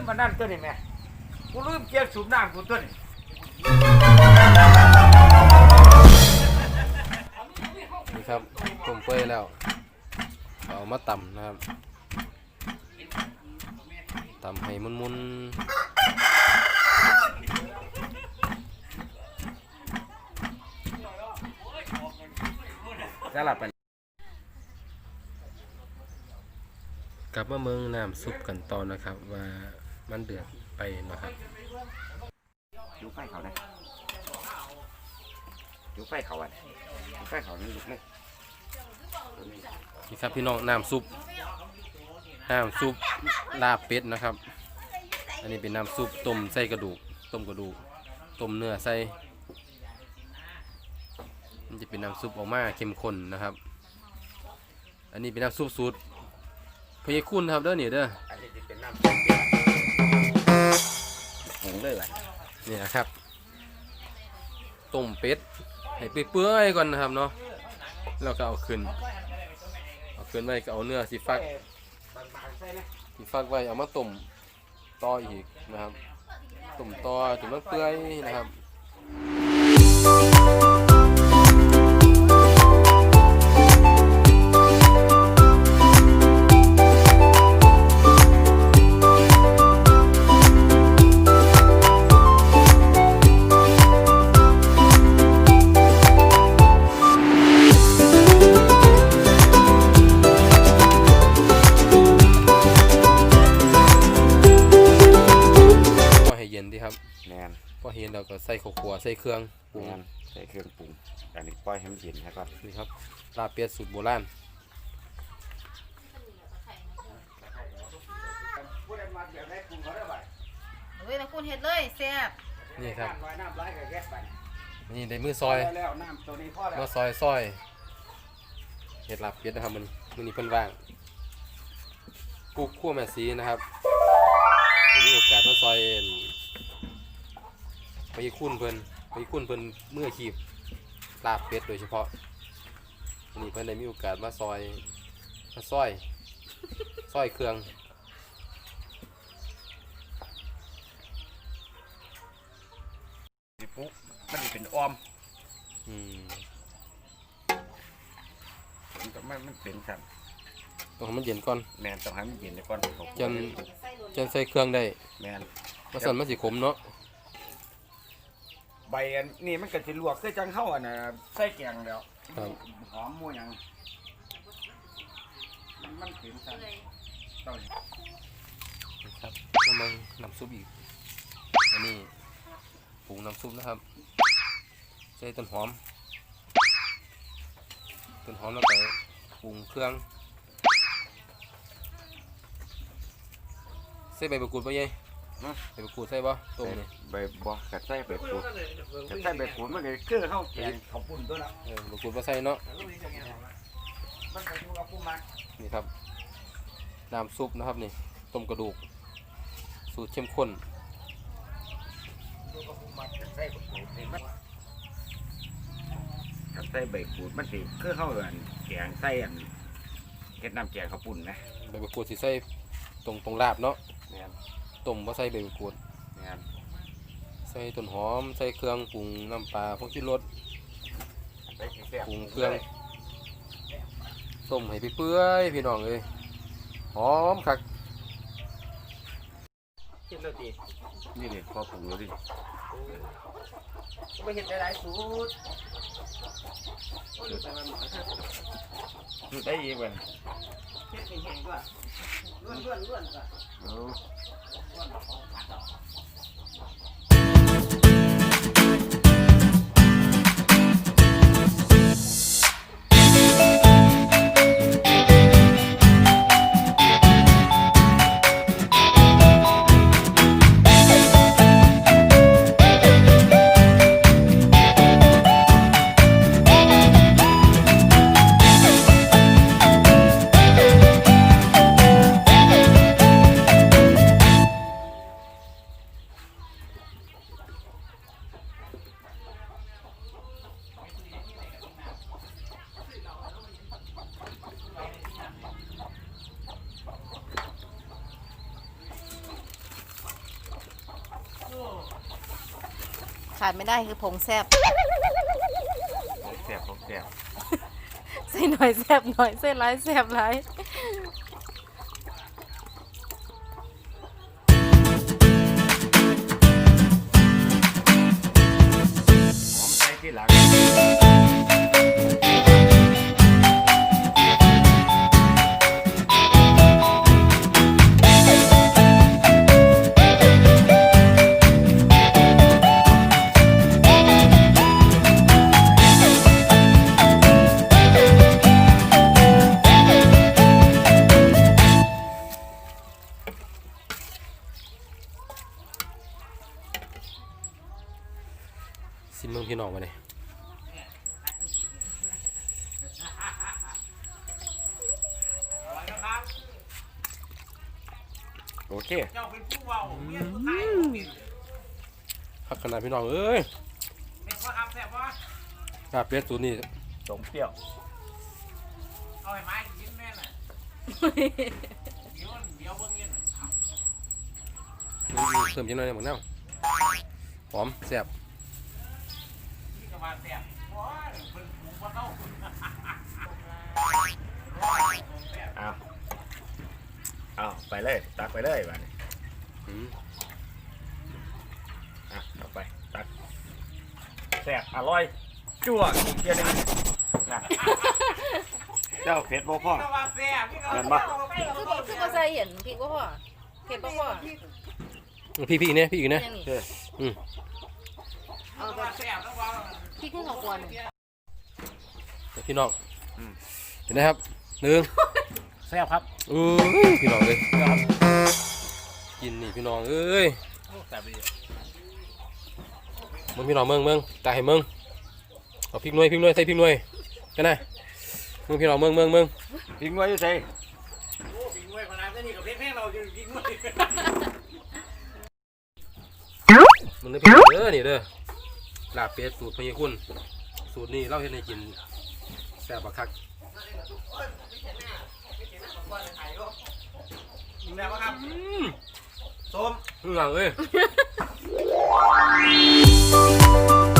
มมันนั่นตัวนี้แม่กูลืมเกียร์สูบน้ำกูตัวนี้นี่ครับต้มเปื่อยแล้ว เอามาตำนะครับตำให้มุนสลับไปๆกลับมาเมืองน้ำซุปกันต่อนะครับว่า มันเดือดไปนะครับดูไฟเขาได้ดูไฟเขาอะดูไฟเขานี่ลุกเลยนี่ครับพี่น้องน้ำซุปน้ำซุปลาบเป็ดนะครับ อันนี้เป็นน้ำซุปต้มใส่กระดูก ต้มกระดูก ต้มเนื้อใส่มันจะเป็นน้ำซุปออกมาเข้มข้นนะครับ อันนี้เป็นน้ำซุปสูตรพยาคุณครับเด้อนี่เด้ออันนี้จะเป็นน้ำต้มเปี๊ยะหุ งเลยว่ะนี่นะครับต้มเป็ดให้เปื่อยๆก่อนนะครับเนาะแล้วก็เอาขึ้นเอาขึ้นไว้ก็เอาเนื้อสีฟักสีฟักไว้เอามาต้มต่ออีกนะครับต้มต่อจนมันเปื่อยนะครับ ส่ข้าวคั่วใส่เครื่องปรุงแมนใส่เครื่องปรุง อันนี้ปล่อยให้มันเย็นให้ก่อนนี่ครับลาบเป็ดสูตรโบราณพูดได้มาเดี๋ยวได้ปรุงเขาได้ไหมเฮ้ยนะคุณเฮ็ดเลยแซ่บนี่ครับน้ำร้อยน้ำร้อยก็แค่ไปนี่ได้มือซอยได้แล้วน้ำตัวนี้พอแล้วมาซอยซอยเห็ดลาบเป็ดนะครับมันมันนี้เพิ่นว่างกุ๊กคั่วแม่สีนะครับผมมีโอกาสมาซอยเอิ่น ไปคุ้นเพิ่นไปคุ้นเพิ่นเมื่อขีบลาบเป็ดโดยเฉพาะวันนี้เพิ่นได้มีโอกาสมาซอยมาซอยซอยเครื่องสิปุ๊บมันจะเป็นออมอืมมันก็มันมันเป็นครับต้องให้มันเย็นก่อนแมนต้องให้มันเย็นเลยก่อนเขาจนจนใส่เครื่องได้แมนมาสั่นมันสิขมเนาะ ใบอันนี่มันก็จะลวกคือจังเข้าอะนะใส่แกงแล้วครับ หอมหมูหยังมันมันเป็นครับเลยต้องครับน้ำมันน้ำซุปอีก อันนี้ปรุงน้ำซุปนะครับ ใส่ต้นหอม ต้นหอมแล้วก็ปรุงเครื่อง ใส่ใบมะกรูดป่ะยัย ใบมะกรูดใส่ป่ะต้มนี่ใบบัวกัดใส่ใบปูดกัดใส่ใบปูดมันก็คือเข้าแกงเขาวปุ่นตัวละเออมะกรูดป่ใส่เนาะมันก็อยู่กับผู้มักนี่ครับน้ำซุปนะครับนี่ต้มกระดูก สูตรเข้มข้นอยู่กับผู้มักกัดใส่ใบปูดนี่มันกัดใส่ใบปูดมันสิคือเข้าอันแกงใส่อันเฮ็ดน้ำแกงข้าวปุ่นนะใบมะกรูดสิใส่ตรงตรงลาบเนาะแม่น ต้มบ่ใส่ใบมะกรูดแม่นใส่ต้นหอม ใส่เครื่องปรุงน้ำปลาพวกชิรสใส่แซ่บปรุงเครื่องต้มให้เปื่อยๆพี่น้องเอ้ยหอมคักกินแล้วดีนี่นี่พอปรุงแล้วดิ ไม่เฮ็ดหลายๆสูตรดูได้อีกเว้ยเฮ็ดแห้งๆด้วยล้วนๆล้วนๆก่อนเอาขาดไม่ได้คือผงแซบผมแซ่บผมแซ่บใส่หน่อยแซบหน่อยใส่หลายแซบหลาย เมืองพี่น้องมาเลยโอเคเจ้าเป็นผู้เว้าเมียผู้ชายผู้หญิงพักขนาดพี่น้องเอ้ยเป็นพ่อครับแซ่บบ่ลาบเป็ดสูตรนี้สมเปรี้ยวเอาให้ไม้กินแม่น่ะเดี๋ยวเดี๋ยวเบิ่งเงินมีเสริมยังไงเนี่ยหมดแล้วหอมแซ่บ นี่ก็ว่าแซ่บโอ้ยเพิ่นปลูกบ่เข้าเอาเอาไปเลย ตักไปเลยบ้านี้อืมอะเอาไปตักแซ่บอร่อยจั่วอีกเทียหนึงนะเจ้าเผ็ดบ่พ่อนี่ก็ว่าแซ่บนี่ก็เห็ว่านปะแซ่บคือบ่คือบ่ใส่เห็นพริกบ่พ่อเผ็ดบ่พ่อพี่พี่เนี่ยพี่อีกเนี่ยยังนี่อืม เอาก็ว่าแซ่บแล้วว่าพริกคือของกวนพี่น้องเห็นไหมครับหนึ่งแซ่บครับเอ้ยพี่น้องเลยกินนี่พี่น้องเอ้ยแซ่บดีมึงพี่น้องเมืองเมืองตายให้เมืองเอาพริกหน่วยพริกหน่วยใส่พริกหน่วยกันนะมึงพี่น้องเมืองเมืองเมืองพริกน้อยอยู่ใส่โอ้ปีนไว้ขนาดนี้ก็เพชรแม่เราจะกินมื้อมึงได้พี่น้องเด้อนี่เด้อ ลาบเป็ดสูตรพญาคุณ สูตรนี้เราเห็นให้กินแซ่บบักคักแซ่บบ่ครับอืมส้มพี่น้องเอ้ยเ